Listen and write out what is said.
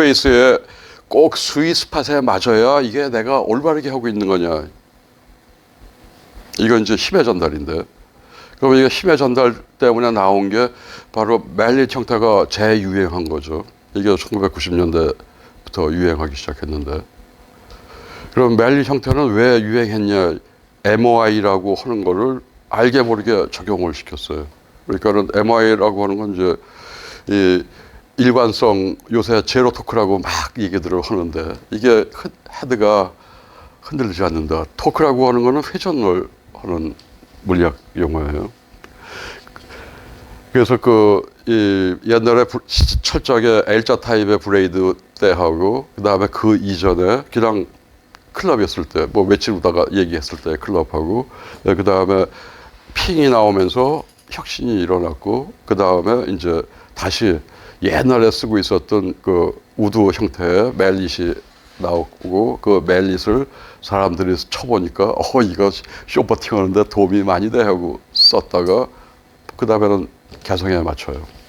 노스페이스에 꼭 스윗 스팟에 맞아야 이게 내가 올바르게 하고 있는 거냐. 이건 이제 힘의 전달인데. 그러면 이게 힘의 전달 때문에 나온 게 바로 멜릿 형태가 재유행한 거죠. 이게 1990년대부터 유행하기 시작했는데. 그럼 멜릿 형태는 왜 유행했냐? MOI라고 하는 거를 알게 모르게 적용을 시켰어요. 그러니까는 MOI라고 하는 건 이제 이 일관성 요새 제로 토크라고 막 얘기들을 하는데 이게 흔- 헤드가 흔들리지 않는다. 토크라고 하는 거는 회전을 하는 물리학 용어예요. 그래서 그이 옛날에 부- 철저하게 L자 타입의 브레이드 때 하고 그 다음에 그 이전에 그냥 클럽이었을 때뭐 후다가 얘기했을 때 클럽하고 그 다음에 핑이 나오면서 혁신이 일어났고 그 다음에 이제 다시 옛날에 쓰고 있었던 그 우드 형태의 멜릿이 나오고 그 멜릿을 사람들이 쳐보니까 어 이거 쇼버팅 하는데 도움이 많이 돼 하고 썼다가 그 다음에는 개성에 맞춰요.